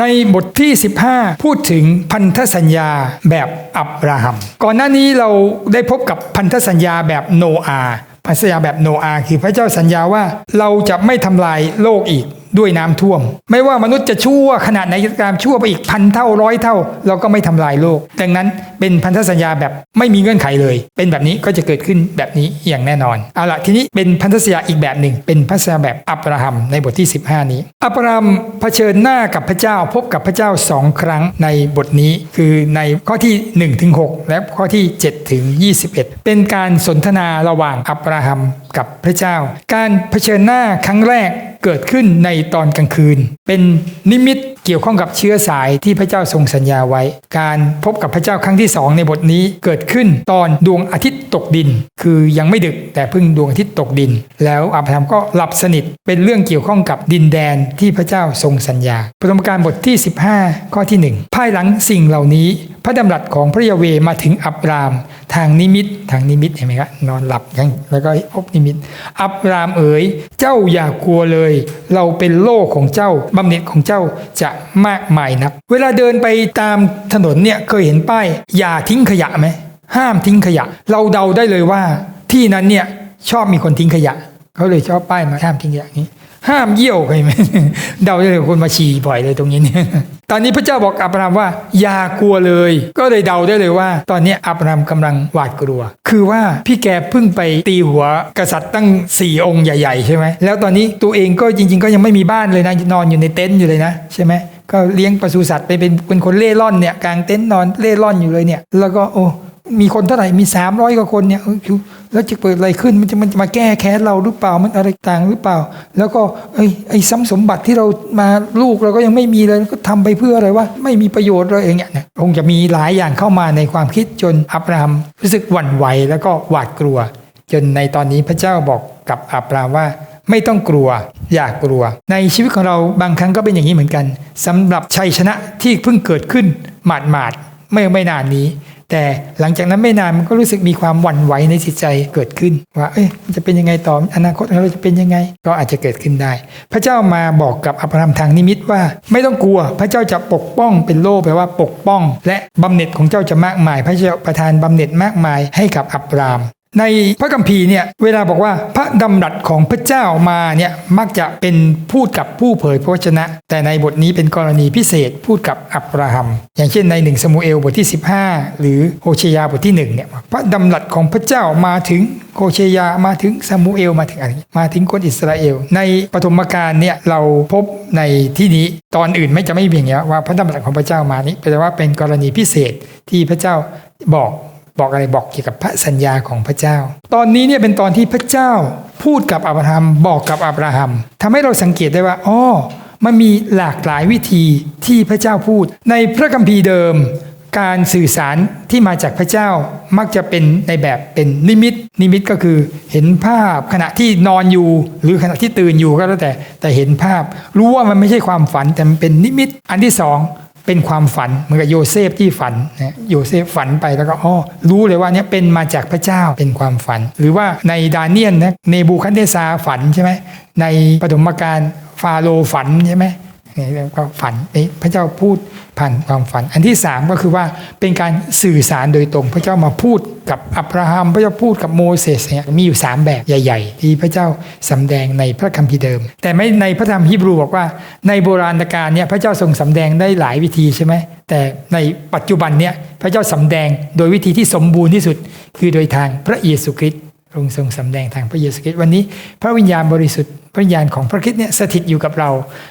ในบทที่ 15 พูดถึงพันธสัญญาแบบอับราฮัม ก่อนหน้านี้เราได้พบกับพันธสัญญาแบบโนอาพันธสัญญาแบบโนอาคือพระเจ้าสัญญาว่าเราจะไม่ทำลายโลกอีกด้วยน้ำท่วม ไม่ว่ามนุษย์จะชั่วขนาดไหนก็ตามชั่วไปอีกพันเท่าร้อยเท่า เราก็ไม่ทำลายโลก ดังนั้นเป็นพันธสัญญาแบบไม่มีเงื่อนไขเลย เป็นแบบนี้ก็จะเกิดขึ้นแบบนี้อย่างแน่นอนเอาละทีนี้เป็นพันธสัญญาอีกแบบหนึ่ง เป็นพันธสัญญาแบบอับราฮัมในบทที่ 15 นี้ อับราฮัมเผชิญหน้ากับพระเจ้าพบกับพระเจ้าสองครั้งในบทนี้คือในข้อที่1ถึง6และข้อที่7ถึง21 เป็นการสนทนาระหว่างอับราฮัม กับพระเจ้า การเผชิญหน้าครั้งแรกเกิดขึ้นในตอนกลางคืน เป็นนิมิตเกี่ยวข้องกับเชื้อสายที่พระเจ้าทรงสัญญาไว้ การพบกับพระเจ้าครั้งที่สองในบทนี้เกิดขึ้นตอนดวงอาทิตย์ตกดิน คือยังไม่ดึกแต่เพิ่งดวงอาทิตย์ตกดิน แล้วอับราฮัมก็หลับสนิทเป็นเรื่องเกี่ยวข้องกับดินแดนที่พระเจ้าทรงสัญญาปฐมกาลบทที่ 15 ข้อที่ 1 ภายหลังสิ่งเหล่านี้ พระดำรัสของพระยาเวมาถึงอับราม ทางนิมิตทางนิมิตเห็นไหมครับนอนหลับยังแล้วก็พบนิมิต อับรามเอ๋ยเจ้าอย่ากลัวเลย เราเป็นโล่ของเจ้าบำเหน็จของเจ้าจะมากมายนัก เวลาเดินไปตามถนนเนี่ยเคยเห็นป้ายอย่าทิ้งขยะไหมห้ามทิ้งขยะ เราเดาได้เลยว่า ที่นั้นเนี่ยชอบมีคนทิ้งขยะเขาเลยชอบป้ายมาห้ามทิ้งขยะนี้ ห้ามเยี่ยวเคยไหมเดาได้เลยคนมาฉี่บ่อยเลยตรงนี้เนี่ยตอนนี้พระเจ้าบอกอับรามว่า อย่ากลัวเลย ก็เลยเดาได้เลยว่า ตอนนี้อับรามกำลังหวาดกลัว คือว่าพี่แกเพิ่งไปตีหัวกษัตริย์ตั้งสี่องค์ใหญ่ๆใช่ไหมแล้วตอนนี้ตัวเองก็จริง ๆ ก็ยังไม่มีบ้านเลยนะนอนอยู่ในเต็นท์อยู่เลยนะใช่ไหมก็เลี้ยงปศุสัตว์ไปเป็นเป็นคนเล่ร่อนเนี่ยกลางเต็นท์นอนเล่ร่อนอยู่เลยเนี่ย แล้วก็โอ้ มีคนเท่าไหร่มี300กว่าคนเนี่ยแล้วจะเปิดอะไรขึ้นมันจะมันจะมาแก้แค้นเราหรือเปล่ามันอะไรต่างหรือเปล่า แล้วก็ไอ้ไอ้ซ้ำสมบัติที่เรามาลูกเราก็ยังไม่มีเลยก็ทำไปเพื่ออะไรวะไม่มีประโยชน์เลยอย่างเงี้ยเนี่ยคงจะมีหลายอย่างเข้ามาในความคิดจนอับราฮัมรู้สึกหวั่นไหวแล้วก็หวาดกลัว จนในตอนนี้พระเจ้าบอกกับอับราฮัมว่าไม่ต้องกลัว อย่ากกลัว ในชีวิตของเราบางครั้งก็เป็นอย่างนี้เหมือนกันสำหรับชัยชนะที่เพิ่งเกิดขึ้นหมาดหมาดๆไม่ไม่นานนี้ แต่หลังจากนั้นไม่นานมันก็รู้สึกมีความหวั่นไหวในจิตใจเกิดขึ้น ว่า เอ๊ะจะเป็นยังไงต่ออนาคตของเราจะเป็นยังไง ก็อาจจะเกิดขึ้นได้ พระเจ้ามาบอกกับอับราฮัมทางนิมิตว่า ไม่ต้องกลัว พระเจ้าจะปกป้องเป็นโล่แปลว่าปกป้อง และบำเหน็จของเจ้าจะมากมาย พระเจ้าประทานบำเหน็จมากมายให้กับอับราม ในพระคัมภีร์เนี่ยเวลาบอกว่าพระดำรัสของพระเจ้ามาเนี่ยมักจะเป็นพูดกับผู้เผยพระวจนะ แต่ในบทนี้เป็นกรณีพิเศษพูดกับอับราฮัม อย่างเช่นในหนึ่งสมุเอลบทที่ 15 หรือโฮเชยาบทที่1เนี่ยพระดำรัสของพระเจ้ามาถึงโฮเชยามาถึงซามูเอลมาถึงอะไรมาถึงคนอิสราเอล ในปฐมกาลเนี่ยเราพบในที่นี้ตอนอื่นไม่จะไม่มียงเงี้ยว่าพระดำรัสของพระเจ้ามานี้แปลว่าเป็นกรณีพิเศษที่พระเจ้าบอก บอกอะไรบอกเกี่ยวกับพระสัญญาของพระเจ้า ตอนนี้เนี่ยเป็นตอนที่พระเจ้าพูดกับอับราฮัมบอกกับอับราฮัมทำให้เราสังเกตได้ว่าอ๋อมันมีหลากหลายวิธีที่พระเจ้าพูด ในพระคัมภีร์เดิม การสื่อสารที่มาจากพระเจ้ามักจะเป็นในแบบเป็นนิมิต นิมิตก็คือเห็นภาพขณะที่นอนอยู่ หรือขณะที่ตื่นอยู่ก็แล้วแต่แต่เห็นภาพ รู้ว่ามันไม่ใช่ความฝันแต่มันเป็นนิมิต อันที่สอง เป็นความฝันเหมือนกับโยเซฟที่ฝันนะโยเซฟฝันไปแล้วก็อ๋อรู้เลยว่าเนี่ยเป็นมาจากพระเจ้าเป็นความฝัน หรือว่าในดาเนียนนะเนบูคัดเนซาฝันใช่ไหมในปฐมกาลฟาโรฝันใช่ไหม นี่เรียกว่าฝันนี่พระเจ้าพูดผ่านความฝัน อันที่สามก็คือว่าเป็นการสื่อสารโดยตรง พระเจ้ามาพูดกับอับราฮัม พระเจ้าพูดกับโมเสสเนี่ยมีอยู่สามแบบใหญ่ ๆ ที่พระเจ้าสำแดงในพระคัมภีร์เดิม แต่ไม่ในพระธรรมฮีบรูบอกว่า ในโบราณกาลเนี่ยพระเจ้าทรงสำแดงได้หลายวิธีใช่ไหมแต่ในปัจจุบันเนี่ยพระเจ้าสำแดงโดยวิธีที่สมบูรณ์ที่สุด คือโดยทางพระเยซูคริสต์ ระองค์ทรงสำแดงทางพระเยซูคริสต์วันนี้ พระวิญญาณบริสุทธิ์พระวิญญาณของพระคริสต์เนี่ยสถิตอยู่กับเรา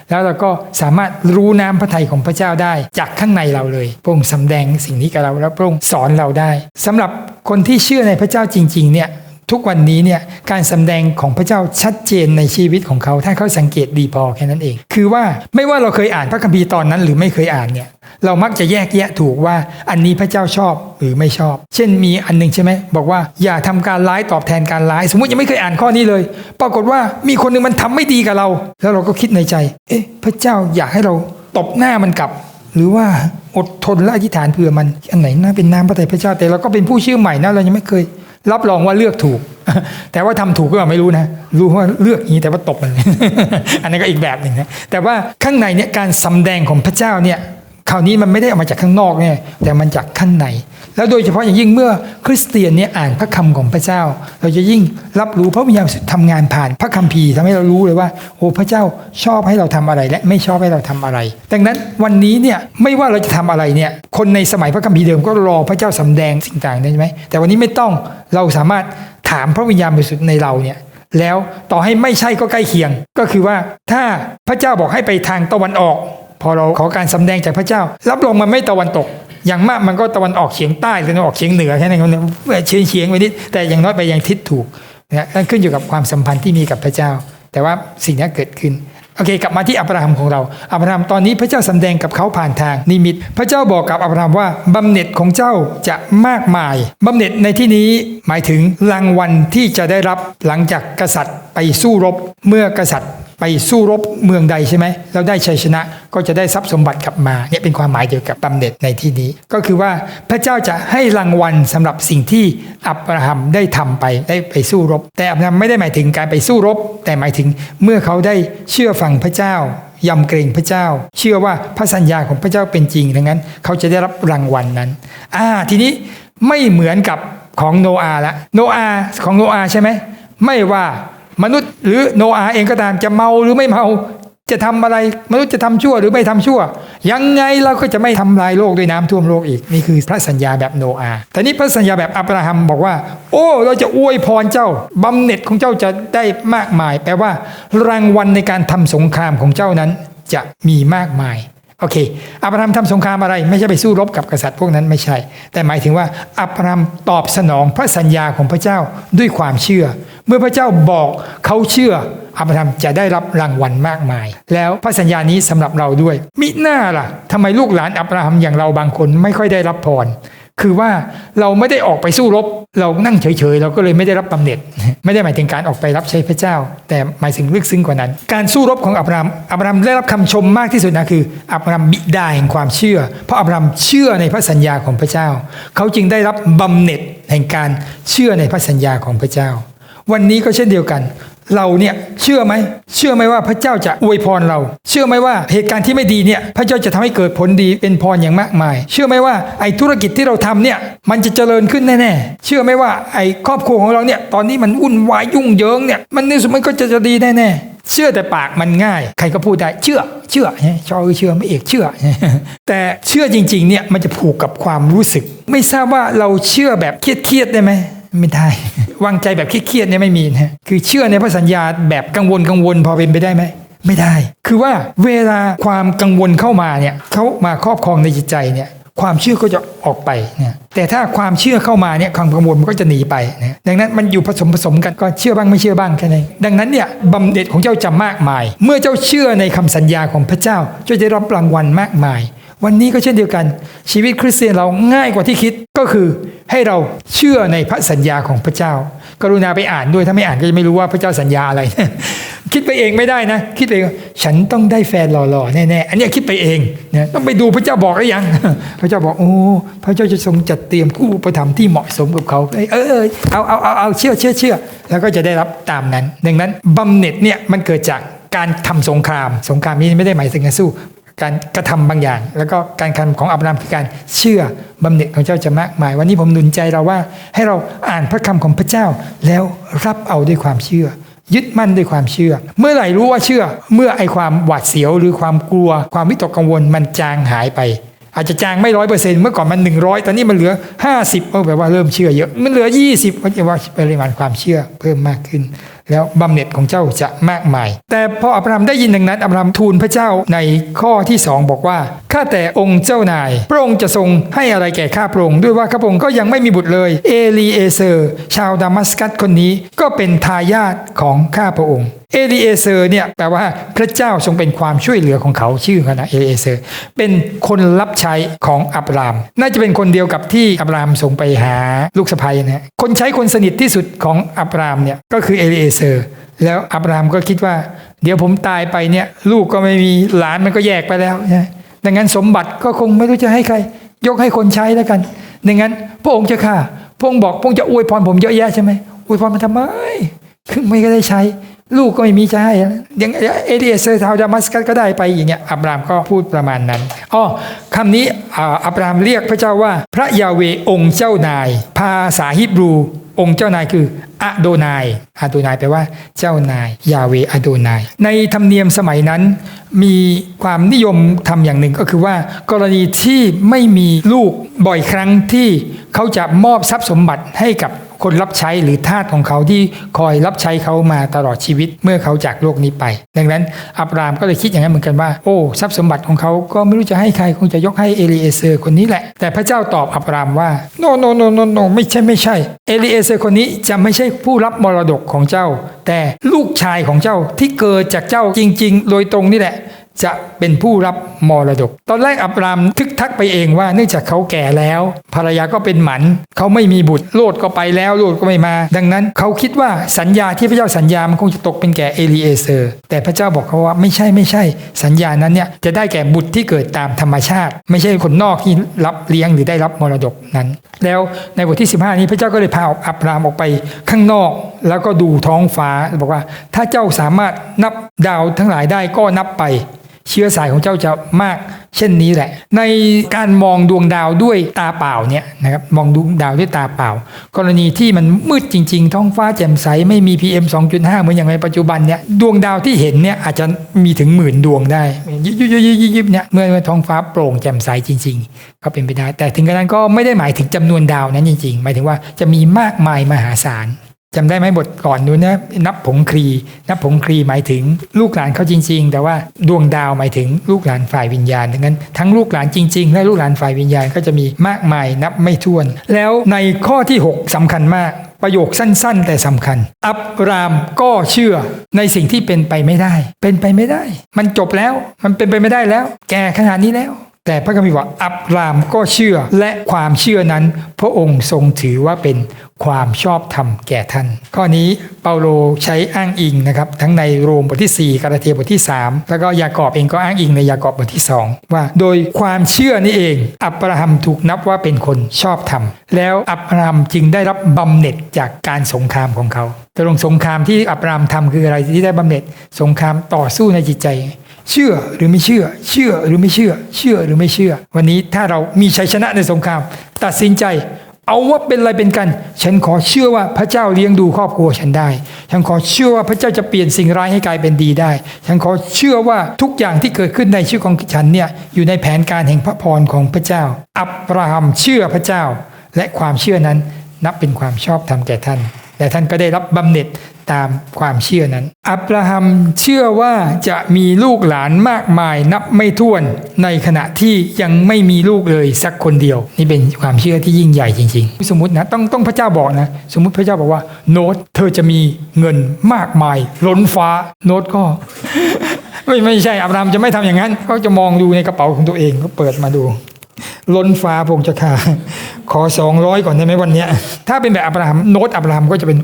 แล้วเราก็สามารถรู้น้ำพระทัยของพระเจ้าได้ จากข้างในเราเลยพระองค์สำแดงสิ่งนี้กับเราแล้วพระองค์สอนเราได้สำหรับคนที่เชื่อในพระเจ้าจริงๆเนี่ย ทุกวันนี้เนี่ยการสำแดงของพระเจ้าชัดเจนในชีวิตของเขาถ้าเขาสังเกตดีพอแค่นั้นเอง คือว่าไม่ว่าเราเคยอ่านพระคัมภีร์ตอนนั้น หรือไม่เคยอ่านเนี่ยเรามักจะแยกแยะถูกว่าอันนี้พระเจ้าชอบหรือไม่ชอบ เช่นมีอันหนึงใช่ไหมบอกว่าอย่าทำการร้ายตอบแทนการร้าย สมมติยังไม่เคยอ่านข้อนี้เลย ปรากฏว่ามีคนหนึ่งมันทำไม่ดีกับเรา แล้วเราก็คิดในใจ เอ๊ะ พระเจ้าอยากให้เราตบหน้ามันกลับหรือว่าอดทนและอธิษฐานเผื่อมันอันไหนน่าเป็นน้ำพระทัยพระเจ้าแต่เราก็เป็นผู้เชื่อใหม่นะเรายังไม่เคย รับรองว่าเลือกถูก แต่ว่าทำถูกก็ไม่รู้นะ รู้ว่าเลือกงนี้แต่ว่าตกมัน อันนี้นก็อีกแบบหนึ่งนะ แต่ว่าข้างในเนี่ยการสำแดงของพระเจ้าเนี่ย คราวนี้มันไม่ได้ออกมาจากข้างนอกเนี่ยแต่มันจากข้างใน แล้วโดยเฉพาะอย่างยิ่งเมื่อคริสเตียนเนี่ยอ่านพระคำของพระเจ้า เราจะยิ่งรับรู้พระวิญญาณทำงานผ่านพระคัมภีร์ทำให้เรารู้เลยว่า โอ้พระเจ้าชอบให้เราทำอะไร และไม่ชอบให้เราทำอะไร ดังนั้นวันนี้เนี่ยไม่ว่าเราจะทำอะไรเนี่ยคนในสมัยพระคัมภีร์เดิมก็รอพระเจ้าสำแดงสิ่งต่างๆใช่ไหมแต่วันนี้ไม่ต้องเราสามารถถามพระวิญญาณบริสุทธิ์ในเราเนี่ยแล้วต่อให้ไม่ใช่ก็ใกล้เคียง ก็คือว่าถ้าพระเจ้าบอกให้ไปทางตะวันออก พอเราขอการสำแดงจากพระเจ้า รับรองมันไม่ตะวันตก อย่างมากมันก็ตะวันออกเฉียงใต้หรือตะวันออกเฉียงเหนือแค่นั้นเองเฉียงเฉียงๆไปนิดแต่อย่างน้อยไปยังทิศถูกนะนั่นขึ้นอยู่กับความสัมพันธ์ที่มีกับพระเจ้า แต่ว่าสิ่งนี้เกิดขึ้นโอเคกลับมาที่อับราฮัมของเรา อับราฮัมตอนนี้พระเจ้าสำแดงกับเขาผ่านทางนิมิต พระเจ้าบอกกับอับราฮัมว่าบำเหน็จของเจ้าจะมากมายบำเหน็จในที่นี้หมายถึงรางวัลที่จะได้รับหลังจากกษัตริย์ไปสู้รบเมื่อกษัตริย์ไปสู้รบเมืองใดใช่ไหมแล้วได้ชัยชนะก็จะได้ทรัพย์สมบัติกลับมาเนี่ยเป็นความหมายเกี่ยวกับบำเหน็จในที่นี้ ก็คือว่าพระเจ้าจะให้รางวัลสำหรับสิ่งที่อับราฮัมได้ทำไปได้ไปสู้รบ แต่อับราฮัมไม่ได้หมายถึงการไปสู้รบ แต่หมายถึงเมื่อเขาได้เชื่อฟังพระเจ้ายำเกรงพระเจ้า เชื่อว่าพระสัญญาของพระเจ้าเป็นจริงดังนั้น เขาจะได้รับรางวัลนนั้นอ่าทีนี้ไม่เหมือนกับของโนอาละโนอาของโนอาใช่ไหมไม่ว่า มนุษย์หรือโนอาเองก็ตามจะเมาหรือไม่เมา จะทำอะไรมนุษย์จะทำชั่วหรือไม่ทำชั่ว ยังไงเราก็จะไม่ทำลายโลกด้วยน้ำท่วมโลกอีกนี่คือพระสัญญาแบบโนอาแต่นี้พระสัญญาแบบอับราฮัมบอกว่า โอ้เราจะอวยพรเจ้าบำเหน็จของเจ้าจะได้มากมาย แปลว่ารางวัลในการทำสงครามของเจ้านั้นจะมีมากมาย โอเค อับราฮัมทำสงครามอะไร ไม่ใช่ไปสู้รบกับกษัตริย์พวกนั้นไม่ใช่ แต่หมายถึงว่าอับราฮัมตอบสนองพระสัญญาของพระเจ้าด้วยความเชื่อ เมื่อพระเจ้าบอกเขาเชื่อ อับราฮัมจะได้รับรางวัลมากมาย แล้วพระสัญญานี้สำหรับเราด้วย มิหน้าล่ะทำไมลูกหลานอับราฮัมอย่างเราบางคนไม่ค่อยได้รับพร คือว่าเราไม่ได้ออกไปสู้รบ เรานั่งเฉยๆ เราก็เลยไม่ได้รับบำเหน็จ ไม่ได้หมายถึงการออกไปรับใช้พระเจ้า แต่หมายถึงลึกซึ้งกว่านั้น การสู้รบของอับรามอับรามได้รับคำชมมากที่สุดนะคืออับรามบิดาแห่งความเชื่อ เพราะอับรามเชื่อในพระสัญญาของพระเจ้า เขาจึงได้รับบำเหน็จแห่งการเชื่อในพระสัญญาของพระเจ้า วันนี้ก็เช่นเดียวกัน เราเนี่ยเชื่อไหมเชื่อไหมว่าพระเจ้าจะอวยพรเรา เชื่อไหมว่าเหตุการณ์ที่ไม่ดีเนี่ยพระเจ้าจะทำให้เกิดผลดีเป็นพรอย่างมากมาย เชื่อไหมว่าไอ้ธุรกิจที่เราทำเนี่ยมันจะเจริญขึ้นแน่ๆเชื่อไหมว่าไอ้ครอบครัวของเราเนี่ยตอนนี้มันวุ่นวายยุ่งเหยิงเนี่ยมันในสุดมันก็จะจะดีแน่ๆเชื่อแต่ปากมันง่าย ใครก็พูดได้เชื่อ เชื่อชอบเชื่อไม่เอกเชื่อ แต่เชื่อจริงๆเนี่ยมันจะผูกกับความรู้สึก ไม่ทราบว่าเราเชื่อแบบเครียดๆได้ไหม ไม่ได้ วางใจแบบเครียดเนี่ยไม่มีนะคือเชื่อในพระสัญญาแบบกังวลกังวลพอเป็นไปได้ไหมไม่ได้ คือว่าเวลาความกังวลเข้ามาเนี่ยเขามาครอบครองในจิตใจเนี่ยความเชื่อก็จะออกไปนี่ยแต่ถ้าความเชื่อเข้ามาเนี่ยความกังวลมันก็จะหนีไปนะดังนั้นมันอยู่ผสมผสมกันก็เชื่อบ้างไม่เชื่อบ้างแค่นั้นดังนั้นเนี่ยบำเหน็จของเจ้าจะมากมาย เมื่อเจ้าเชื่อในคำสัญญาของพระเจ้าเจ้าจะรับรางวัลมากมาย วันนี้ก็เช่นเดียวกัน ชีวิตคริสเตียนเราง่ายกว่าที่คิดก็คือให้เราเชื่อในพระสัญญาของพระเจ้า กรุณาไปอ่านด้วยถ้าไม่อ่านก็จะไม่รู้ว่าพระเจ้าสัญญาอะไร คิดไปเองไม่ได้นะ คิดไปเองฉันต้องได้แฟนหล่อๆแน่ๆอันนี้คิดไปเองนะต้องไปดูพระเจ้าบอกหรือยัง พระเจ้าบอกโอ้พระเจ้าจะทรงจัดเตรียมคู่ประถมภ์ที่เหมาะสมกับเขาเออเออเอาเอาเอาเอาเชื่อเชื่อเชื่อแล้วก็จะได้รับตามนั้น ดังนั้นบำเหน็จเนี่ยมันเกิดจากการทำสงคราม สงครามนี้ไม่ได้หมายถึงการสู้ การกระทำบางอย่าง แล้วก็การกระทำของอับรามคือการเชื่อบำเหน็จของเจ้าจะมากมาย วันนี้ผมหนุนใจเราว่า ให้เราอ่านพระคำของพระเจ้า แล้วรับเอาด้วยความเชื่อ ยึดมั่นด้วยความเชื่อ เมื่อไหร่รู้ว่าเชื่อ เมื่อไอความหวาดเสียวหรือความกลัว ความวิตกกังวลมันจางหายไป อาจจะจางไม่ร้อยเปอร์เซ็นต์เมื่อก่อนมันหนึ่งร้อยตอนนี้มันเหลือห้าสิบก็แปลว่าเริ่มเชื่อเยอะมันเหลือยี่สิบก็จะว่าปริมาณความเชื่อเพิ่มมากขึ้น แล้วบำเหน็จของเจ้าจะมากมาย แต่พออับรามได้ยินดังนั้นอับรามทูลพระเจ้าในข้อที่สองบอกว่าข้าแต่องค์เจ้านาย พระองค์จะทรงให้อะไรแก่ข้าพระองค์ด้วยว่าข้าพระองค์ก็ยังไม่มีบุตรเลย เอลีเอเซอร์ ชาวดามัสกัสคนนี้ก็เป็นทายาทของข้าพระองค์ เอลีเอเซอร์เนี่ยแปลว่าพระเจ้าทรงเป็นความช่วยเหลือของเขาชื่อเขานะเอลีเอเซอร์เป็นคนรับใช้ของอับราม น่าจะเป็นคนเดียวกับที่อับรามส่งไปหาลูกสะใภ้นะคนใช้คนสนิทที่สุดของอับรามเนี่ยก็คือเอลีเอเซอร์แล้วอับรามก็คิดว่า เดี๋ยวผมตายไปเนี่ย ลูกก็ไม่มีหลานมันก็แยกไปแล้วนะดังนั้นสมบัติก็คงไม่รู้จะให้ใคร ยกให้คนใช้แล้วกันดังนั้น พระองค์จะข้าพพงค์บอกพระองค์จะอวยพรผมเยอะแยะใช่ไหมอวยพรมันทำไมคือไม่ก็ได้ใช้ ลูกก็ไม่มีจะให้ยังเอเดียเซอร์ทาวดามัสกัสก็ได้ไปอย่างเงี้ยอับรามก็พูดประมาณนั้นอ๋อคำนี้อับรามเรียกพระเจ้าว่า พระยาเวองค์เจ้านาย ภาษาฮิบรู องค์เจ้านายคืออะโดนายอะโดนายแปลว่าเจ้านาย ยาเวอะโดนาย ในธรรมเนียมสมัยนั้น มีความนิยมทำอย่างหนึ่งก็คือว่า กรณีที่ไม่มีลูกบ่อยครั้งที่เขาจะมอบทรัพย์สมบัติให้กับ คนรับใช้หรือทาสของเขาที่คอยรับใช้เขามาตลอดชีวิตเมื่อเขาจากโลกนี้ไป ดังนั้นอับรามก็เลยคิดอย่างนั้นเหมือนกันว่าโอ้ทรัพย์สมบัติของเขาก็ไม่รู้จะให้ใครคงจะยกให้เอลีเอเซอร์คนนี้แหละ แต่พระเจ้าตอบอับรามว่า no no no no no ไม่ใช่ไม่ใช่ เอลีเอเซอร์คนนี้จะไม่ใช่ผู้รับมรดกของเจ้า แต่ลูกชายของเจ้าที่เกิดจากเจ้าจริง ๆ โดยตรงนี่แหละ จะเป็นผู้รับมรดก ตอนแรกอับรามทึกทักไปเองว่าเนื่องจากเขาแก่แล้ว ภรรยาก็เป็นหมันเขาไม่มีบุตรโลดก็ไปแล้วโลดก็ไม่มา ดังนั้นเขาคิดว่าสัญญาที่พระเจ้าสัญญามันคงจะตกเป็นแก่เอลีเอเซอร์ แต่พระเจ้าบอกเขาว่าไม่ใช่ไม่ใช่ สัญญานั้นเนี่ยจะได้แก่บุตรที่เกิดตามธรรมชาติ ไม่ใช่คนนอกที่รับเลี้ยงหรือได้รับมรดกนั้น แล้วในบทที่ 15 นี้พระเจ้าก็เลยพาอับรามออกไปข้างนอกแล้วก็ดูท้องฟ้าบอกว่า ถ้าเจ้าสามารถนับดาวทั้งหลายได้ก็นับไป เชื้อสายของเจ้าจะมาก เช่นนี้แหละ ในการมองดวงดาวด้วยตาเปล่าเนี่ยนะครับมองดวงดาวด้วยตาเปล่า กรณีที่มันมืดจริง ๆ ท้องฟ้าแจ่มใสไม่มี PM 2.5 เหมือนอย่างในปัจจุบันเนี่ยดวงดาวที่เห็นเนี่ยอาจจะมีถึงหมื่นดวงได้ยิบยิบยิบยิบยิบเนี่ยเมื่อท้องฟ้าโปร่งแจ่มใสจริง ๆ ก็เป็นไปได้ แต่ถึงกระนั้นก็ไม่ได้หมายถึงจำนวนดาวนั้นจริง ๆ หมายถึงว่าจะมีมากมายมหาศาล จำได้ไหมบทก่อนนู้นนะนับผงครี นับผงครีหมายถึงลูกหลานเขาจริง ๆ แต่ว่าดวงดาวหมายถึงลูกหลานฝ่ายวิญญาณดังนั้นทั้งลูกหลานจริง ๆ และลูกหลานฝ่ายวิญญาณก็จะมีมากมายนับไม่ถ้วน แล้วในข้อที่ 6สำคัญมากประโยคสั้น ๆ แต่สำคัญ อับรามก็เชื่อในสิ่งที่เป็นไปไม่ได้ เป็นไปไม่ได้ มันจบแล้ว มันเป็นไปไม่ได้แล้ว แก่ขนาดนี้แล้ว แต่พระคัมภีร์บอกอับรามก็เชื่อและความเชื่อนั้น พระองค์ทรงถือว่าเป็นความชอบธรรมแก่ท่าน ข้อนี้เปาโลใช้อ้างอิงนะครับ ทั้งในโรมบทที่ 4 กาลาเทียบทที่ 3 แล้วก็ยากอบเองก็อ้างอิงในยากอบบทที่ 2 ว่าโดยความเชื่อนี่เอง อับราฮัมถูกนับว่าเป็นคนชอบธรรม แล้วอับราฮัมจึงได้รับบำเหน็จจากการสงครามของเขาแตกลงสงครามที่อับราฮัมทำคืออะไรที่ได้บำเหน็จสงครามต่อสู้ในจิตใจ เชื่อหรือไม่เชื่อ เชื่อหรือไม่เชื่อ เชื่อหรือไม่เชื่อ วันนี้ถ้าเรามีชัยชนะในสงคราม ตัดสินใจ เอาว่าเป็นอะไรเป็นกัน ฉันขอเชื่อว่าพระเจ้าเลี้ยงดูครอบครัวฉันได้ ฉันขอเชื่อว่าพระเจ้าจะเปลี่ยนสิ่งร้ายให้กลายเป็นดีได้ ฉันขอเชื่อว่าทุกอย่างที่เกิดขึ้นในชีวิตของฉันเนี่ยอยู่ในแผนการแห่งพระพรของพระเจ้า อับราฮัมเชื่อพระเจ้า และความเชื่อนั้นนับเป็นความชอบธรรมแก่ท่าน และท่านก็ได้รับบำเหน็จตามความเชื่อนั้น อับราฮัมเชื่อว่าจะมีลูกหลานมากมายนับไม่ถ้วนในขณะที่ยังไม่มีลูกเลยสักคนเดียว นี่เป็นความเชื่อที่ยิ่งใหญ่จริง ๆ สมมตินะต้องต้องพระเจ้าบอกนะ สมมติพระเจ้าบอกว่า โนตเธอจะมีเงินมากมาย ล้นฟ้าโนตก็ไม่ไม่ใช่อับราฮัมจะไม่ทำอย่างนั้น เขาจะมองดูในกระเป๋าของตัวเองก็เปิดมาดู ล้นฟ้าพงจะคา ขอสองร้อยก่อนได้ไหมวันนี้ถ้าเป็นแบบอับราฮัมโน้ตอับราฮัมก็จะเป็น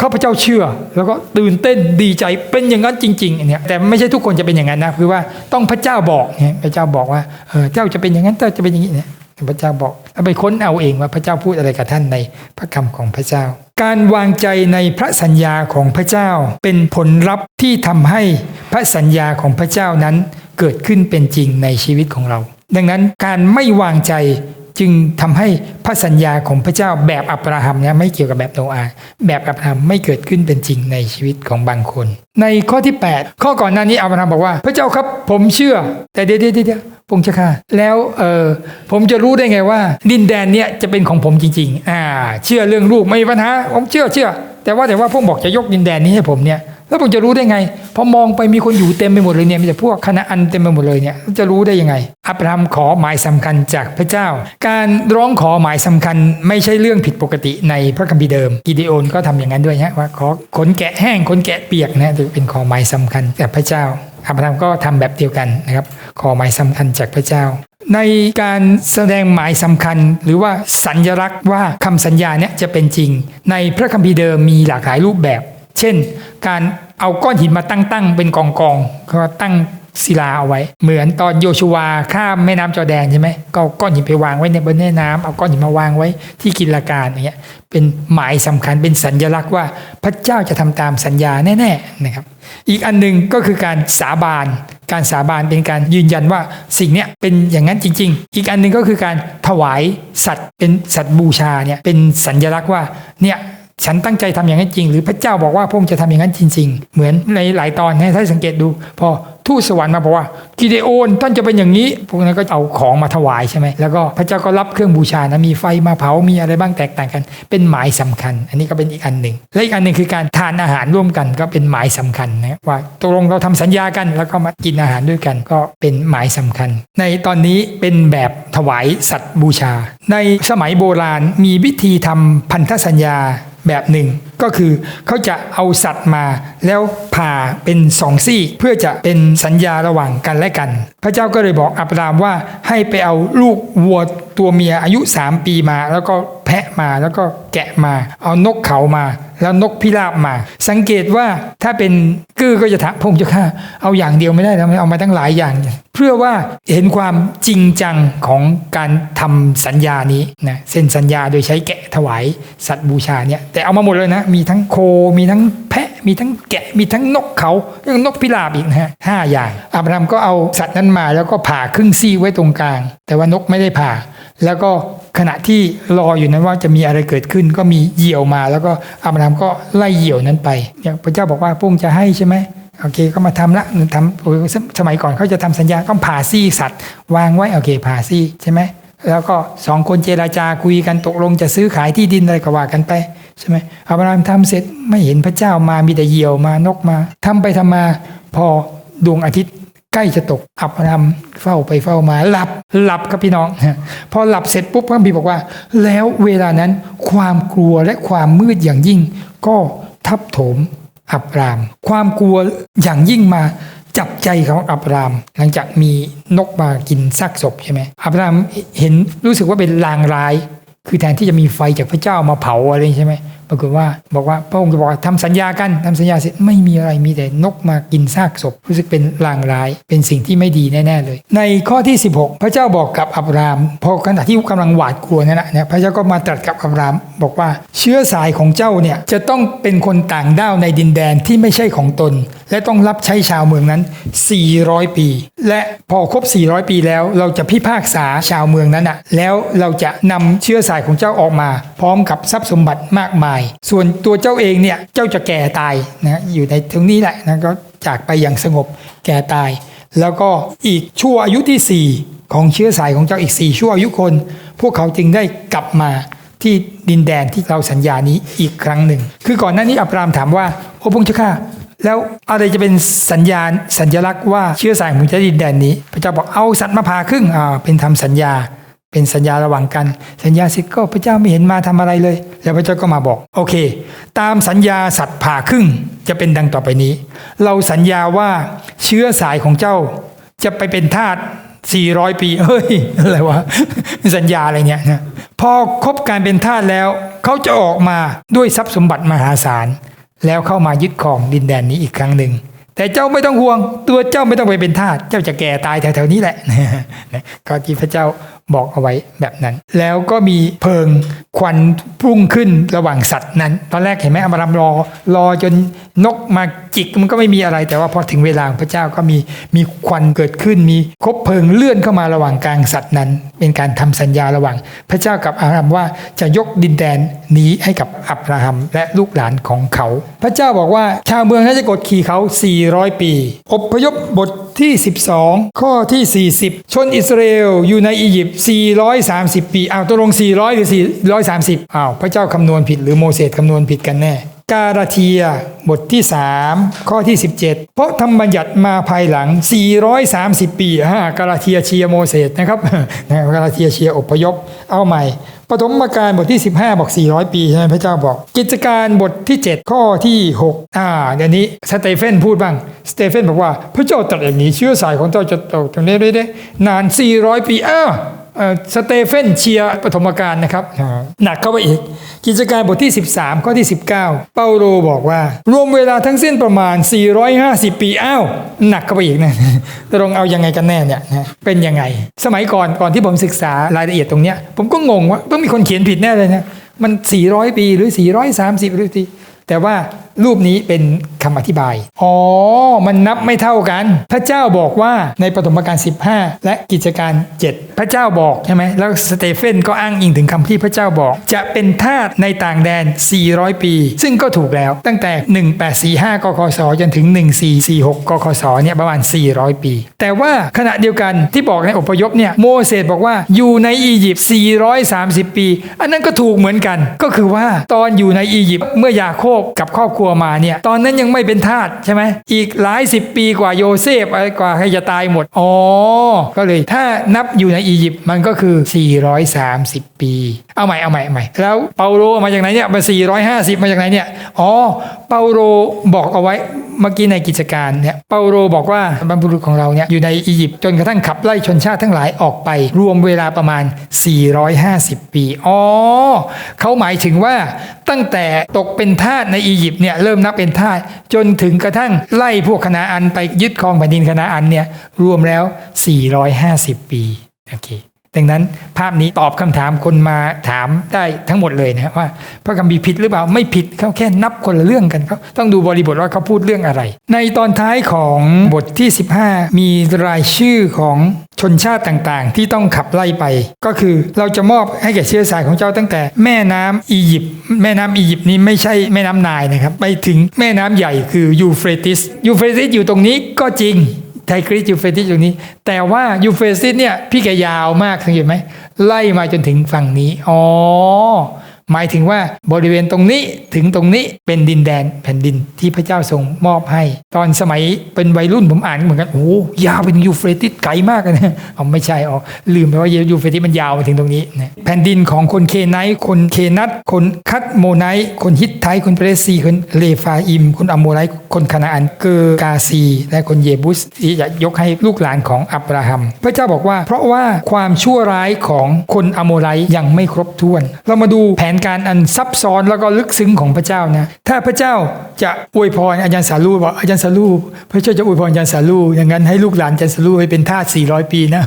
ข้าพเจ้าเชื่อ แล้วก็ตื่นเต้นดีใจเป็นอย่างนั้นจริงๆอันเนี้ยแต่ไม่ใช่ทุกคนจะเป็นอย่างนั้นนะคือว่าต้องพระเจ้าบอกเนี่ยพระเจ้าบอกว่าเออเจ้าจะเป็นอย่างนั้นเจ้าจะเป็นอย่างนี้เนี่ยพระเจ้าบอกเอาไปค้นเอาเองว่าพระเจ้าพูดอะไรกับท่านในพระคำของพระเจ้า การวางใจในพระสัญญาของพระเจ้า เป็นผลลัพธ์ที่ทำให้พระสัญญาของพระเจ้านั้นเกิดขึ้นเป็นจริงในชีวิตของเรา ดังนั้นการไม่วางใจ จึงทำให้พระสัญญาของพระเจ้าแบบอับราฮัมเนี่ยไม่เกี่ยวกับแบบโนอาห์แบบอับราฮัมไม่เกิดขึ้นเป็นจริงในชีวิตของบางคน ในข้อที่ 8 ข้อก่อนหน้านี้อับราฮัมบอกว่า พระเจ้าครับผมเชื่อ แต่เดี๋ยวเดี๋ยวเดี๋ยวพงษ์เจ้าค่ะแล้วเออผมจะรู้ได้ไงว่า ดินแดนเนี่ยจะเป็นของผมจริง ๆ อ่า เชื่อเรื่องลูกไม่มีปัญหาผมเชื่อเชื่อ แต่ว่าแต่ว่าพวกบอกจะยกดินแดนนี้ให้ผมเนี่ย แล้วผมจะรู้ได้ไงพอมองไปมีคนอยู่เต็มไปหมดเลยเนี่ยมีแต่พวกคณะอันเต็มไปหมดเลยเนี่ยจะรู้ได้ยังไง อับราฮัมขอหมายสำคัญจากพระเจ้า การร้องขอหมายสำคัญ ไม่ใช่เรื่องผิดปกติในพระคัมภีร์เดิมกิเดโอนก็ทำอย่างนั้นด้วยนะว่าขอขนแกะแห้งขนแกะเปียกนะถือเป็นขอหมายสำคัญจากพระเจ้าอับราฮัมก็ทำแบบเดียวกันนะครับขอหมายสำคัญจากพระเจ้าในการแสดงหมายสำคัญ หรือว่าสัญลักษณ์ว่าคำสัญญาเนี่ยจะเป็นจริง ในพระคัมภีร์เดิมมีหลากหลายรูปแบบ เช่น การ เอาก้อนหินมาตั้งตั้งๆเป็นกองกองๆเขาตั้งศิลาเอาไว้ เหมือนตอนโยชูวาข้ามแม่น้ำจอแดนใช่ไหมก็เอาก้อนหินไปวางไว้ในบนแม่น้ำเอาก้อนหินมาวางไว้ที่กินลาการอย่างเงี้ยเป็นหมายสำคัญเป็นสัญญลักษณ์ว่าพระเจ้าจะทำตามสัญญาแน่ๆนะครับ อีกอันหนึ่งก็คือการสาบานการสาบานเป็นการยืนยันว่าสิ่งเนี้ยเป็นอย่างนั้นจริง ๆ อีกอันหนึ่งก็คือการถวายสัตว์เป็นสัตว์บูชาเนี่ยเป็นสัญลักษณ์ว่าเนี่ย ฉันตั้งใจทำอย่างนั้นจริง หรือพระเจ้าบอกว่าพระองค์จะทำอย่างนั้นจริง ๆ เหมือนในหลายตอนให้ท่านสังเกตดู พอทูตสวรรค์มาบอกว่ากิเดโอนท่านจะเป็นอย่างนี้ พวกนั้นก็เอาของมาถวายใช่ไหมแล้วก็พระเจ้าก็รับเครื่องบูชานะมีไฟมาเผามีอะไรบ้างแตกต่างกัน เป็นหมายสำคัญ อันนี้ก็เป็นอีกอันหนึ่งและอีกอันหนึ่งคือการทานอาหารร่วมกันก็เป็นหมายสำคัญนะว่าตกลงเราทำสัญญากัน แล้วก็มากินอาหารด้วยกันก็เป็นหมายสำคัญ ในตอนนี้เป็นแบบถวายสัตว์บูชา ในสมัยโบราณมีวิธีทำพันธสัญญา แบบหนึ่ง ก็คือเขาจะเอาสัตว์มาแล้วผ่าเป็นสองซี่เพื่อจะเป็นสัญญาระหว่างกันและกัน พระเจ้าก็เลยบอกอับรามว่าให้ไปเอาลูกวัวตัวเมียอายุ 3 ปีมา แล้วก็แพะมาแล้วก็แกะมา เอานกเขามา แล้วนกพิราบมา สังเกตว่าถ้าเป็นกือก็จะถามพงจะฆ่าเอาอย่างเดียวไม่ได้ทำไมเอามาตั้งหลายอย่าง เพื่อว่าเห็นความจริงจังของการทำสัญญานี้นะเส้นสัญญาโดยใช้แกะถวายสัตว์บูชาเนี่ยแต่เอามาหมดเลยนะ มีทั้งโคมีทั้งแพะมีทั้งแกะมีทั้งนกเขายังนกพิราบอีกนะฮะห้าอย่างอับรามก็เอาสัตว์นั้นมาแล้วก็ผ่าครึ่งซี่ไว้ตรงกลาง แต่ว่านกไม่ได้ผ่า แล้วก็ ขณะที่รออยู่นั้นว่าจะมีอะไรเกิดขึ้น ก็มีเหยี่ยวมา แล้วก็อับรามก็ไล่เหยี่ยวนั้นไปเนี่ยพระเจ้าบอกว่าพระองค์จะให้ใช่ไหมโอเคก็มาทำละทำโอ้ยสมัยก่อนเขาจะทำสัญญาต้องผ่าซี่สัตว์ วางไว้โอเคผ่าซี่ใช่ไหมแล้วก็สองคนเจราจาคุยกันตกลงจะซื้อขายที่ดินอะไรก็ว่ากันไปใช่ไหมอับรามทำเสร็จไม่เห็นพระเจ้ามามีแต่เหยี่ยวมานกมาทำไปทำมาพอดวงอาทิตย์ ใกล้จะตกอับรามเฝ้าไปเฝ้ามาหลับหลับครับพี่น้อง พอหลับเสร็จปุ๊บพระบีบอกว่า แล้วเวลานั้นความกลัวและความมืดอย่างยิ่ง ก็ทับถมอับราม ความกลัวอย่างยิ่งมาจับใจของอับราม หลังจากมีนกมากินซากศพใช่ไหมอับรามเห็นรู้สึกว่าเป็นลางร้าย คือแทนที่จะมีไฟจากพระเจ้ามาเผาอะไรใช่ไหมปรากฏว่าบอกว่าพระองค์จะบอกว่าทำสัญญากันทำสัญญาเสร็จไม่มีอะไรมีแต่นกมากินซากศพรู้สึกเป็นลางร้าย เป็นสิ่งที่ไม่ดีแน่ๆเลย ในข้อที่ 16 พระเจ้าบอกกับอับรามพอขณะที่กำลังหวาดกลัวนั่นแหละพระเจ้าก็มาตรัสกับอับรามบอกว่าเชื้อสายของเจ้าเนี่ยจะต้องเป็นคนต่างด้าวในดินแดนที่ไม่ใช่ของตน และต้องรับใช้ชาวเมืองนั้น 400 ปี และพอครบ 400 ปีแล้วเราจะพิพากษาชาวเมืองนั้นอะแล้วเราจะนำเชื้อสายของเจ้าออกมา พร้อมกับทรัพย์สมบัติมากมายส่วนตัวเจ้าเองเนี่ยเจ้าจะแก่ตายนะอยู่ในตรงนี้แหละนะก็จากไปอย่างสงบแก่ตาย แล้วก็อีกชั่วอายุที่ 4 ของเชื้อสายของเจ้าอีก 4 ชั่วอายุคน พวกเขาจึงได้กลับมาที่ดินแดนที่เราสัญญานี้อีกครั้งหนึ่ง คือก่อนหน้านี้อับรามถามว่าโอ้พงเจ้าข้าแล้วอะไรจะเป็นสัญญาณสัญลักษณ์ว่าเชื้อสายของจะดินแดนนี้ พระเจ้าบอกเอาสัตว์มาพาครึ่งอ่าเป็นทำสัญญา เป็นสัญญาระหว่างกัน สัญญาเสร็จก็พระเจ้าไม่เห็นมาทำอะไรเลย แล้วพระเจ้าก็มาบอก โอเค ตามสัญญาสัตว์ผ่าครึ่งจะเป็นดังต่อไปนี้ เราสัญญาว่าเชื้อสายของเจ้าจะไปเป็นทาส400 ปีเฮ้ยอะไรวะสัญญาอะไรเนี่ยนะพอครบการเป็นทาสแล้ว เขาจะออกมาด้วยทรัพย์สมบัติมหาศาล แล้วเข้ามายึดครองดินแดนนี้อีกครั้งหนึ่งแต่เจ้าไม่ต้องห่วง ตัวเจ้าไม่ต้องไปเป็นทาสเจ้าจะแก่ตายแถวๆนี้แหละก็ที่พระเจ้าบอกเอาไว้แบบนั้น แล้วก็มีเพลิงควันพุ่งขึ้นระหว่างสัตว์นั้น ตอนแรกเห็นไหมอมรามรอ รอจนนกมาจิกมันก็ไม่มีอะไร แต่ว่าพอถึงเวลาพระเจ้าก็มีมีควันเกิดขึ้น มีคบเพลิงเลื่อนเข้ามาระหว่างกลางสัตว์นั้น เป็นการทำสัญญาระหว่าง พระเจ้ากับอาบรามว่าจะยกดินแดนนี้ให้กับอับราฮัมและลูกหลานของเขา พระเจ้าบอกว่าชาวเมืองนั้นจะกดขี่เขา 400 ปีอพยพบทที่ 12 ข้อที่ 40 ชนอิสราเอลอยู่ในอียิปต์430 ปีอ้าวตกลง 400 หรือ 430อ้าวพระเจ้าคำนวณผิดหรือโมเสสคำนวณผิดกันแน่ กาลาเทียบทที่ 3 ข้อที่ 17 เพราะทำบัญญัติมาภายหลัง 430 ปีฮะกาลาเทียเชียโมเสสนะครับนะกาลาเทียเชียอพยพเอาใหม่ปฐมกาลบทที่ 15 บอก 400 ปีใช่ไหมพระเจ้าบอก กิจการบทที่ 7 ข้อที่ 6 อ่าเดี๋ยวนี้สเตเฟนพูดบ้าง สเตเฟนบอกว่า พระเจ้าตรัสอย่างนี้เชื้อสายของเจ้าจะโตตรงนี้ได้นาน 400 ปีอ้าว สเตเฟนเชียร์ปฐมกาลนะครับ หนักเข้าไปอีก กิจการบทที่ 13 ข้อที่ 19 เปาโลบอกว่า รวมเวลาทั้งสิ้นประมาณ 450 ปีอ้าวหนักเข้าไปอีกนะตรงเอายังไงกันแน่เนี่ยนะเป็นยังไง สมัยก่อนก่อนที่ผมศึกษารายละเอียดตรงเนี้ยผมก็งงว่าต้องมีคนเขียนผิดแน่เลยนะมัน 400 ปีหรือ 430 หรือที แต่ว่ารูปนี้เป็นคำอธิบาย อ๋อ มันนับไม่เท่ากัน พระเจ้าบอกว่าในปฐมกาล15 และกิจการ 7 พระเจ้าบอกใช่ไหมแล้วสเตเฟนก็อ้างอิงถึงคำที่พระเจ้าบอก จะเป็นทาสในต่างแดน 400 ปี ซึ่งก็ถูกแล้วตั้งแต่ 1845 กคศจนถึง 1446 กคศเนี่ยประมาณ 400 ปี แต่ว่าขณะเดียวกันที่บอกในอพยพเนี่ยโมเสสบอกว่าอยู่ในอียิปต์430 ปี อันนั้นก็ถูกเหมือนกัน ก็คือว่าตอนอยู่ในอียิปต์เมื่อยาโคบกับครอบครัวมาเนี่ยตอนนั้นยังไม่เป็นทาสใช่ไหมอีกหลายสิบปีกว่าโยเซฟอะไรกว่าใครจะตายหมดอ๋อก็เลยถ้านับอยู่ในอียิปต์มันก็คือ 430 ปี เอาใหม่เอาใหม่ใหม่แล้วเปาโลมาจากไหนเนี่ยมา 450 มาจากไหนเนี่ยอ๋อเปาโลบอกเอาไว้เมื่อกี้ในกิจการเนี่ยเปาโลบอกว่าบรรพบุรุษของเราเนี่ยอยู่ในอียิปต์จนกระทั่งขับไล่ชนชาติทั้งหลายออกไป รวมเวลาประมาณ 450 ปีอ๋อเขาหมายถึงว่าตั้งแต่ตกเป็นทาสในอียิปต์เนี่ยเริ่มนับเป็นทาสจนถึงกระทั่งไล่พวกคณาอันไปยึดครองแผ่นดินคณาอันเนี่ยรวมแล้ว 450 ปีโอเค ดังนั้นภาพนี้ตอบคำถามคนมาถามได้ทั้งหมดเลยนะว่าพระคัมภีร์ผิดหรือเปล่าไม่ผิดเขาแค่นับคนละเรื่องกันเขาต้องดูบริบทว่าเขาพูดเรื่องอะไร ในตอนท้ายของบทที่ 15 มีรายชื่อของชนชาติต่างๆ ที่ต้องขับไล่ไป ก็คือเราจะมอบให้แก่เชื้อสายของเจ้าตั้งแต่แม่น้ำอียิปต์แม่น้ำอียิปต์นี้ไม่ใช่แม่น้ำนายนะครับไปถึงแม่น้ำใหญ่คือยูเฟรติสยูเฟรติสอยู่ตรงนี้ก็จริง ไทกริสยูเฟรติสตรงนี้ แต่ว่ายูเฟรติสเนี่ยพี่แกยาวมากสังเกตไหมไล่มาจนถึงฝั่งนี้ อ๋อ หมายถึงว่าบริเวณตรงนี้ถึงตรงนี้เป็นดินแดนแผ่นดินที่พระเจ้าทรงมอบให้ ตอนสมัยเป็นวัยรุ่นผมอ่านเหมือนกันโอ้ยาวเป็นยูเฟรติสไกลมากนะเอาไม่ใช่อ๋อลืมไปว่ายูเฟรติสมันยาวมาถึงตรงนี้นะแผ่นดินของคนเคไนคนเคนัตคนคัตโมไนคนฮิตไทคนเปรซีคนเลฟาอิม คนอัมโมไรคนคานาอันเกอกาซี และคนเยบุสที่จะยกให้ลูกหลานของอับราฮัม พระเจ้าบอกว่า เพราะว่าความชั่วร้ายของคนอโมไรยังไม่ครบถ้วน เรามาดูแผนการอันซับซ้อนแล้วก็ลึกซึ้งของพระเจ้านะถ้าพระเจ้าจะอวยพรอาจารย์สาลูบอกอาจารย์สาลูพระเจ้าจะอวยพรอาจารย์สาลูอย่างนั้นให้ลูกหลานอาจารย์สาลูให้เป็นทาส400 ปีนะ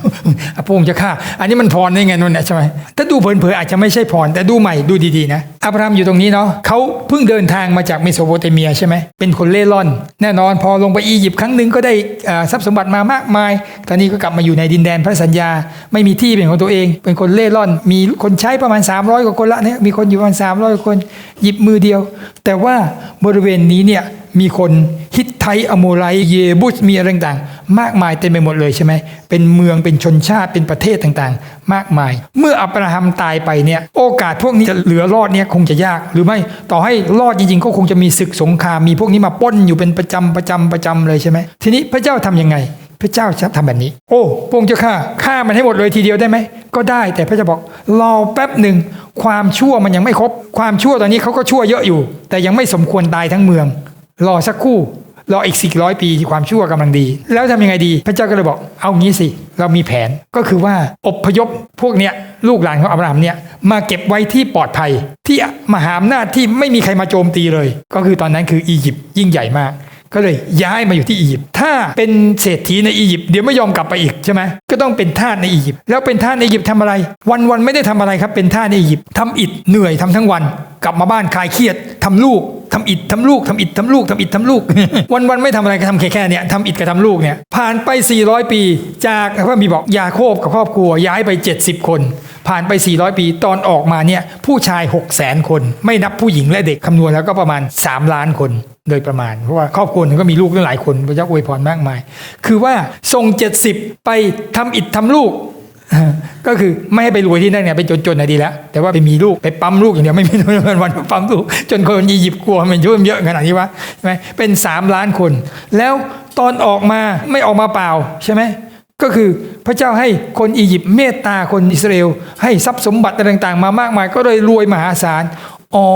อะพระองค์จะฆ่า อันนี้มันพรได้ไงนั่นแหละใช่ไหมถ้าดูเผินๆอาจจะไม่ใช่พรแต่ดูใหม่ดูดีๆนะอับราฮัมอยู่ตรงนี้เนาะเขาเพิ่งเดินทางมาจากเมโสโปเตเมียใช่ไหมเป็นคนเล่ร่อน แน่นอนพอลงไปอียิปต์ครั้งหนึ่งก็ได้อ่าทรัพย์สมบัติมามากมาย ตอนนี้ก็กลับมาอยู่ในดินแดนพระสัญญา ไม่มีที่เป็นของตัวเอง เป็นคนเล่ร่อน มีคนใช้ประมาณ 300กว่าคนละเนี่ยมีคนอยู่ประมาณ300กว่าคน หยิบมือเดียว แต่ว่าบริเวณนี้เนี่ยมีคนฮิตไทอโมไรเยบุสมีอะไรต่างๆ มากมายเต็มไปหมดเลยใช่ไหมเป็นเมืองเป็นชนชาติเป็นประเทศต่างๆ มากมาย เมื่ออับราฮัมตายไปเนี่ยโอกาสพวกนี้จะเหลือรอดเนี่ยคงจะยาก หรือไม่ต่อให้รอดจริงๆ ก็คงจะมีศึกสงครามมีพวกนี้มาป้นอยู่เป็นประจำประจำประจำเลยใช่ไหมทีนี้พระเจ้าทำยังไง พระเจ้าจะทำแบบนี้ โอ้พระองค์เจ้าข้าฆ่ามันให้หมดเลยทีเดียวได้ไหม ก็ได้แต่พระเจ้าบอกรอแป๊บหนึ่งความชั่วมันยังไม่ครบ ความชั่วตอนนี้เขาก็ชั่วเยอะอยู่ แต่ยังไม่สมควรตายทั้งเมือง รอสักครู่รออีกสี่ร้อยปีที่ความชั่วกำลังดี แล้วทำยังไงดี พระเจ้าก็เลยบอกเอางี้สิ เรามีแผนก็คือว่าอบพยพพวกเนี้ยลูกหลานของอับราฮัมเนี่ยมาเก็บไว้ที่ปลอดภัย ที่มหาอำนาจที่ไม่มีใครมาโจมตีเลย ก็คือตอนนั้นคืออียิปต์ยิ่งใหญ่มาก ก็เลยย้ายมาอยู่ที่อียิปต์ถ้าเป็นเศรษฐีในอียิปต์เดี๋ยวไม่ยอมกลับไปอีกใช่ไหมก็ต้องเป็นทาสในอียิปต์แล้วเป็นทาสในอียิปต์ทำอะไร วันวันไม่ได้ทำอะไรครับเป็นทาสในอียิปต์ทำอิฐเหนื่อยทำทั้งวัน กลับมาบ้านคลายเครียดทำลูกทำอิฐทำลูกทำอิฐทำลูกทำอิฐทำลูก วันวันไม่ทำอะไรก็ทำแค่แค่เนี่ยทำอิฐกับทำลูกเนี่ยผ่านไป 400 ปี จากพระมีบอกยาโคบกับครอบครัวย้ายไป 70 คน ผ่านไป 400 ปีตอนออกมาเนี่ยผู้ชาย 6 0แสนคน ไม่นับผู้หญิงและเด็กคำนวณแล้วก็ประมาณ 3 ล้านคน โดยประมาณ เพราะว่าครอบครัวหนึ่งก็มีลูกตั้งหลายคนพระเจ้าอวยพรมากมาย คือว่าส่ง70ไปทำอิฐทำลูก ก็คือไม่ให้ไปรวยที่นั่นเนี่ยไปจนๆนะดีแล้ว แต่ว่าไปมีลูกไปปั๊มลูกอย่างเดียวไม่มีเงินวันปั๊มลูก จนคนอียิปต์กลัวมันยุ่งเยอะขนาดนี้วะใช่ไหมเป็นสามล้านคน แล้วตอนออกมาไม่ออกมาเปล่าใช่ไหมก็คือพระเจ้าให้คนอียิปต์เมตตาคนอิสราเอลให้ทรัพย์สมบัติต่างๆ มามากมาย ก็เลยรวยมหาศาลอ๋อ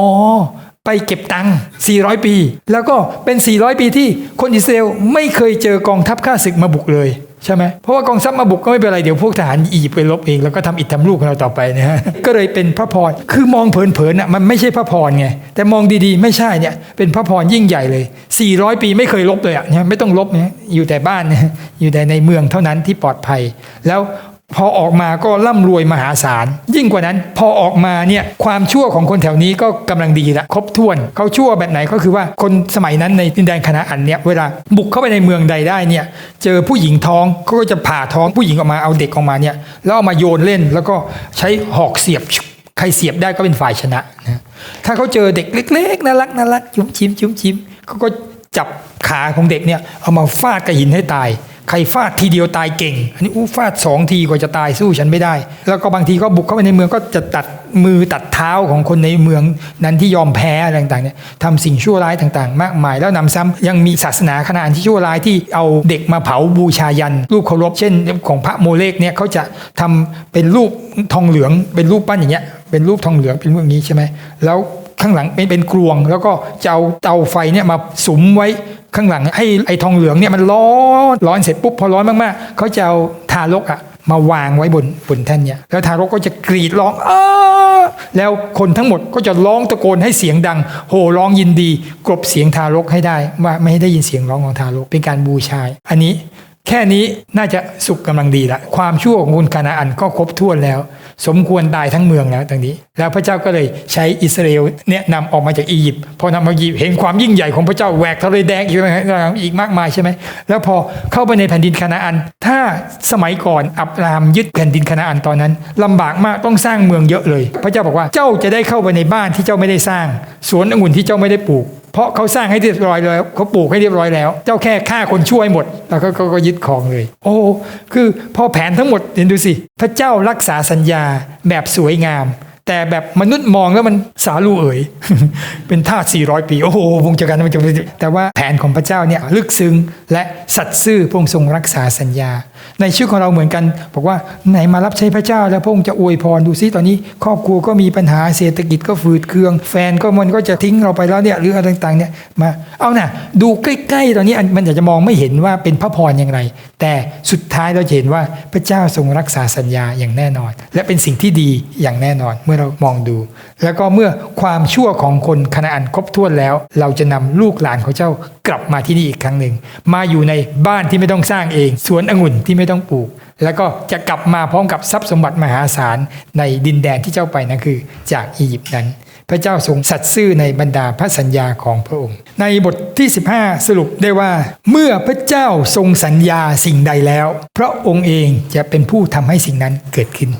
ไปเก็บตังค์400 ปี แล้วก็เป็น 400 ปีที่คนอิสราเอลไม่เคยเจอกองทัพข้าศึกมาบุกเลยใช่ไหมเพราะว่ากองทัพมาบุกก็ไม่เป็นไร เดี๋ยวพวกทหารอียิปต์ไปรบเอง แล้วก็ทำอิฐทำลูกของเราต่อไปนะฮะ ก็เลยเป็นพระพร คือมองเผินๆอะมันไม่ใช่พระพรไง แต่มองดีๆ ไม่ใช่เนี่ย เป็นพระพรยิ่งใหญ่เลย 400 ปีไม่เคยลบเลยอะเนี่ยไม่ต้องลบเนี่ยอยู่แต่บ้านเนี่ยอยู่แต่ในเมืองเท่านั้นที่ปลอดภัย แล้ว พอออกมาก็ร่ำรวยมหาศาล ยิ่งกว่านั้นพอออกมาเนี่ยความชั่วของคนแถวนี้ก็กำลังดีละครบถ้วนเขาชั่วแบบไหนก็คือว่าคนสมัยนั้นในดินแดนคณาอันเนี่ยเวลาบุกเข้าไปในเมืองใดได้เนี่ยเจอผู้หญิงท้องเขาก็จะผ่าท้องผู้หญิงออกมาเอาเด็กออกมาเนี่ยแล้วเอามาโยนเล่นแล้วก็ใช้หอกเสียบใครเสียบได้ก็เป็นฝ่ายชนะนะถ้าเขาเจอเด็กเล็กๆน่ารักน่ารักจุ้มจิ้มจุ้มจิ้มเขาก็จับขาของเด็กเนี่ยเอามาฟาดกับหินให้ตาย ใครฟาดทีเดียวตายเก่ง อันนี้อู้ฟาดสองทีกว่าจะตายสู้ฉันไม่ได้ แล้วก็บางทีก็บุกเข้าไปในเมืองก็จะตัดมือตัดเท้าของคนในเมืองนั้นที่ยอมแพ้อะไรต่างๆเนี่ยทำสิ่งชั่วร้ายต่างๆ มากมาย แล้วนำซ้ำยังมีศาสนาขนาดที่ชั่วร้ายที่เอาเด็กมาเผาบูชายัน รูปเคารพเช่น ของพระโมเลกเนี่ยเขาจะทำเป็นรูปทองเหลือง เป็นรูปปั้นอย่างเงี้ยเป็นรูปทองเหลืองเป็นรูปนี้ใช่ไหมแล้ว ข้างหลังเป็นเป็นกลวง แล้วก็จะเอาเตาไฟเนี่ยมาสุมไว้ข้างหลังให้ไอ้ทองเหลืองเนี่ยมันร้อนร้อนเสร็จปุ๊บพอร้อนมากๆเขาจะเอาทารกอะมาวางไว้บนบนแท่นเนี่ยแล้วทารกก็จะกรีดร้องอ้าแล้วคนทั้งหมดก็จะร้องตะโกนให้เสียงดัง โห่ร้องยินดี กลบเสียงทารกให้ได้ว่าไม่ให้ได้ยินเสียงร้องของทารกเป็นการบูชา อันนี้ แค่นี้น่าจะสุขกำลังดีละความชั่วของคุณคานาอันก็ครบถ้วนแล้ว สมควรตายทั้งเมืองแล้วตรงนี้ แล้วพระเจ้าก็เลยใช้อิสราเอลเนี่ยนำออกมาจากอียิปต์พอนำมาอียิปต์เห็นความยิ่งใหญ่ของพระเจ้าแหวกทะเลแดงอีกอีกมากมายใช่ไหมแล้วพอเข้าไปในแผ่นดินคานาอัน ถ้าสมัยก่อนอับรามยึดแผ่นดินคานาอันตอนนั้นลำบากมากต้องสร้างเมืองเยอะเลย พระเจ้าบอกว่าเจ้าจะได้เข้าไปในบ้านที่เจ้าไม่ได้สร้าง สวนองุ่นที่เจ้าไม่ได้ปลูก เพราะเขาสร้างให้เรียบร้อยแล้วเขาปลูกให้เรียบร้อยแล้ว เจ้าแค่ฆ่าคนช่วยหมด แล้วก็ก็ก็ยึดของเลย โอ้คือพอแผนทั้งหมดเห็นดูสิ พระเจ้ารักษาสัญญาแบบสวยงาม แต่แบบมนุษย์มองแล้วมันสาลูเอ๋ยเป็นท่าส400 ปี โอ้โหวงจักรมันจะแต่ว่าแผนของพระเจ้าเนี่ยลึกซึ้งและสัตย์ซื่อพระองค์ทรงรักษาสัญญา ในชีวิตของเราเหมือนกัน บอกว่าไหนมารับใช้พระเจ้าแล้วพระองค์จะอวยพรดูซิตอนนี้ ครอบครัวก็มีปัญหาเศรษฐกิจก็ฝืดเคือง แฟนก็มันก็จะทิ้งเราไปแล้วเนี่ยหรืออะไรต่างๆเนี่ยมาเอานะดูใกล้ๆตอนนี้มันอาจจะมองไม่เห็นว่าเป็นพระพรอย่างไร แต่สุดท้ายเราจะเห็นว่าพระเจ้าทรงรักษาสัญญาอย่างแน่นอน และเป็นสิ่งที่ดีอย่างแน่นอนเมื่อเรามองดู แล้วก็เมื่อความชั่วของคนคณาอันครบถ้วนแล้ว เราจะนำลูกหลานของเจ้ากลับมาที่นี่อีกครั้งหนึ่ง มาอยู่ในบ้านที่ไม่ต้องสร้างเอง สวนองุ่นที่ไม่ต้องปลูก แล้วก็จะกลับมาพร้อมกับทรัพย์สมบัติมหาศาลในดินแดนที่เจ้าไปนั่นคือ จากอียิปต์นั้น พระเจ้าทรงสัตย์ซื่อในบรรดาพระสัญญาของพระองค์ ในบทที่ 15 สรุปได้ว่า เมื่อพระเจ้าทรงสัญญาสิ่งใดแล้ว พระองค์เองจะเป็นผู้ทำให้สิ่งนั้นเกิดขึ้น